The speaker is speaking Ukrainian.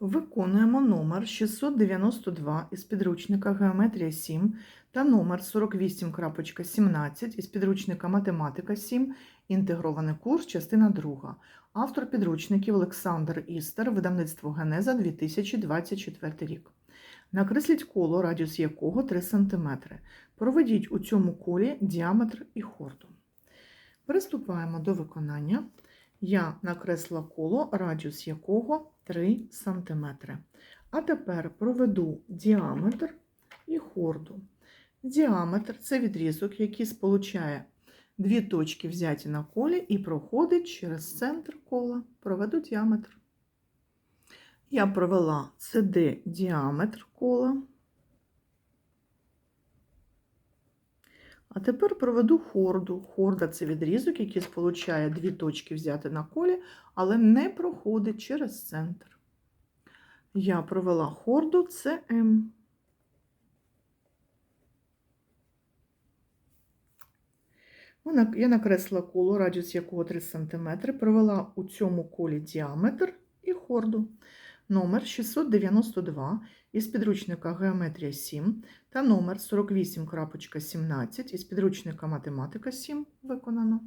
Виконуємо номер 692 із підручника Геометрія 7 та номер 48.17 із підручника Математика 7, інтегрований курс, частина 2. Автор підручників Олександр Істер, видавництво Генеза 2024 рік. Накресліть коло, радіус якого 3 см. Проведіть у цьому колі діаметр і хорду. Приступаємо до виконання. Я накресла коло, радіус якого 3 см. А тепер проведу діаметр і хорду. Діаметр це відрізок, який сполучає дві точки, взяті на колі, і проходить через центр кола. Проведу діаметр. Я провела CD діаметр кола. А тепер проведу хорду. Хорда це відрізок, який сполучає дві точки взяти на колі, але не проходить через центр. Я провела хорду CM. Вона- Я накресла коло, радіус якого 3 см, провела у цьому колі діаметр і хорду. Номер 692 із підручника Геометрія 7 та номер 48.17 із підручника Математика 7 виконано.